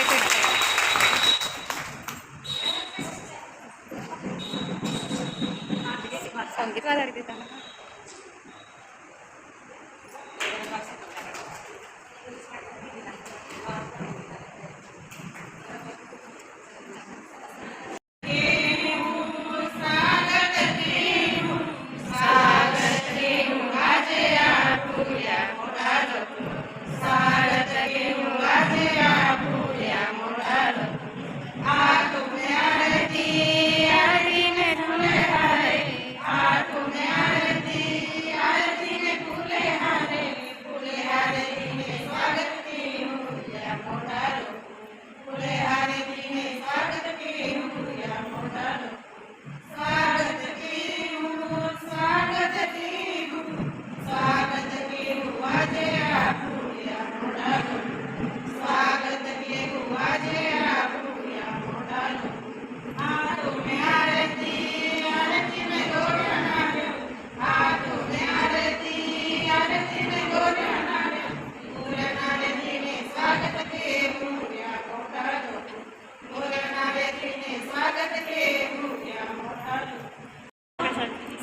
C D P साहेबांचं स्वागत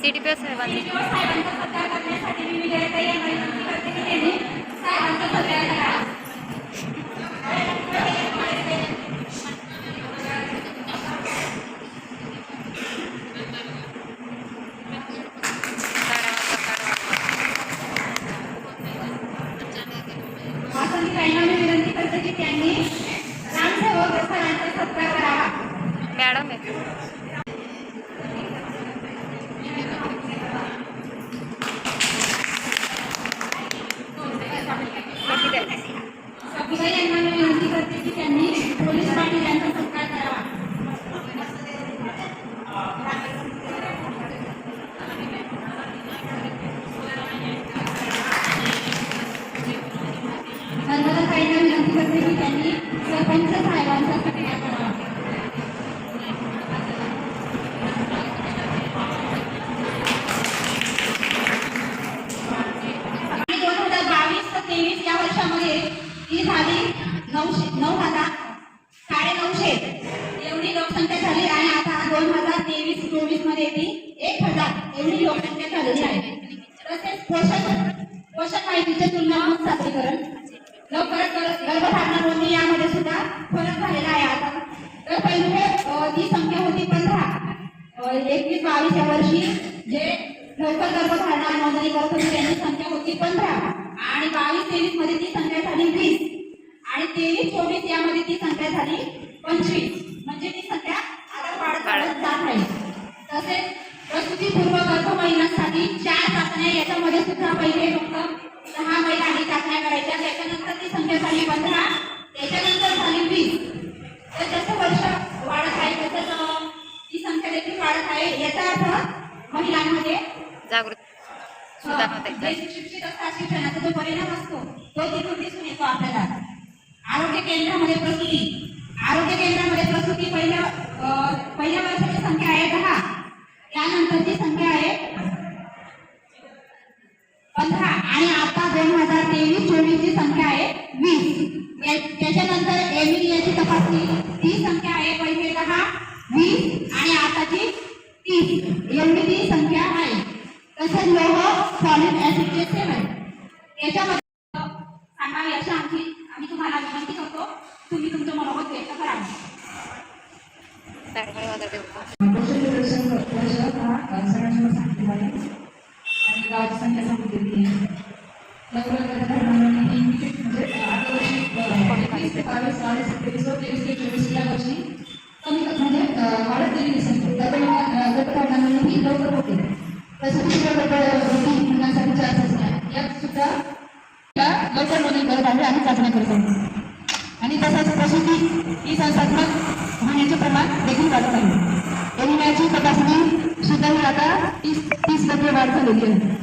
C D P साहेबांचं वासंतीताईंना मी विनंती दोन हजार तेवीस चोवीसमध्ये ती एक हजार एवढी लोकसंख्या झालेली आहे. तसेच पोषक पोषक माहितीचे तुलनात्मक सादरीकरण. लवकरच गर- गर्भधारणा नोंदणी यामध्ये सुद्धा फरक झालेला आहे आता. तर पहिले ती संख्या होती पंधरा. एकवीस बावीस या वर्षी जे लवकर गर्भधारणा नोंदणी करत होती त्यांची संख्या होती पंधरा. आणि बावीस तेवीसमध्ये ती संख्या झाली वीस. आणि तेवीस चोवीस यामध्ये ती संख्या झाली पंचवीस म्हणजे ती संख्या आता वाढत वाढत जात आहे तसेच गर्भ महिलांसाठी चार चाचण्या याच्यामध्ये सुद्धा पहिले फक्त दहा महिलांनी चाचण्या करायच्या. त्याच्यानंतर ती संख्या झाली पंधरा. त्याच्यानंतर झाली वीस. तर जसं वर्ष वाढत आहे तसंच ती संख्या देखील वाढत आहे. याचा अर्थ महिलांमध्ये जागृत शिक्षित असतात शिक्षणाचा जो परिणाम असतो तो तिथून दिसून येतो आपल्याला. आरोग्य केंद्रामध्ये प्रसूती. आरोग्य केंद्रामध्ये प्रसूती पहिल्या पहिल्या वर्षाची संख्या आहे दहा. त्यानंतरची संख्या आहे पंधरा आणि आता दोन हजार तेवीस चोवीस ची संख्या आहे वीस. त्याच्यानंतर एमिलियाची तपासणी ती संख्या आहे पहिले दहा वीस आणि आताची तीस. एवढी ती संख्या आहे. तसेच लोह सॉलिड ऍसिडचे सेवन याच्यामध्ये आहे आणि संख्या सांगितलेली आहे लवकर म्हणजे वर्षी एकवीस ते बावीस बावीस तेवीस व तेवीस ते चोवीस या वर्षी कमी म्हणजे वाढत गेलेली संख्या ही लवकर होते तसंच मुलांसाठी चार चाचण्या यात सुद्धा लवकर नोंदणी करत आहे आणि चाचण्या करत आणि तसंच प्रसूती ही संस्थात्मक होण्याचे प्रमाण देखील वाढत आहे. एनिमियाची तपासणी सुद्धा ही आता तीस तीस टक्के वाढ झालेली आहे.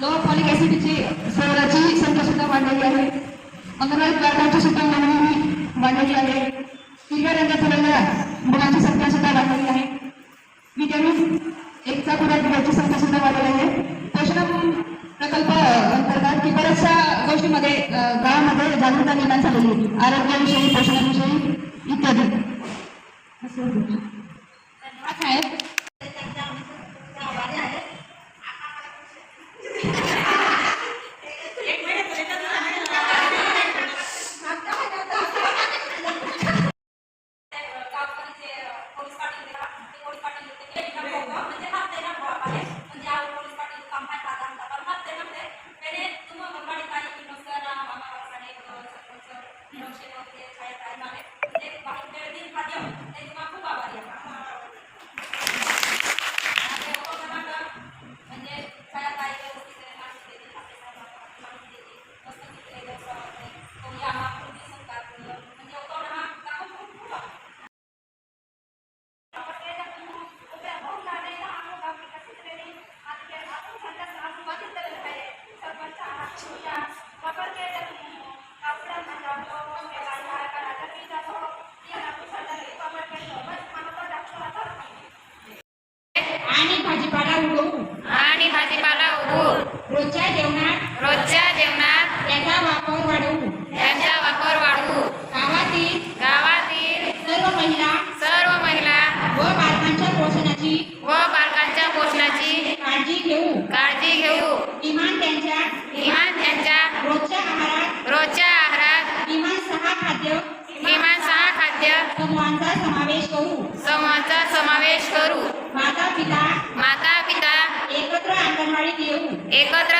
लो फॉलिक ऍसिडची सरोवराची संख्या सुद्धा वाढलेली आहे. अंगणवाडी कार्डाची सुद्धा मागणी वाढलेली आहे. हिरव्या रंगाच्या रंगाला मुलांची संख्या सुद्धा वाढलेली आहे. विटॅमिन एकचा पुरवठा दिल्याची संख्या सुद्धा वाढलेली आहे. पोषण प्रकल्प अंतर्गत की बऱ्याचशा गोष्टीमध्ये गावामध्ये जागरूकता निर्माण झालेली आहे. आरोग्याविषयी पोषणाविषयी इत्यादी. Okay. आणि भाजीपाला उगवू आणि भाजीपाला उगवू रोजच्या जेवणात रोजच्या जेवणात त्याचा वापर वाढवू त्यांचा वापर वाढवू गावातील गावातील सर्व महिला सर्व महिला व बालकांच्या पोषणाची व बालकांच्या पोषणाची काळजी घेऊ. काळजी घेऊ. किमान त्यांच्या किमान त्यांच्या रोजच्या आहारात रोजच्या आहारात किमान सहा खाद्य किमान सहा खाद्य समूहांचा एकत्र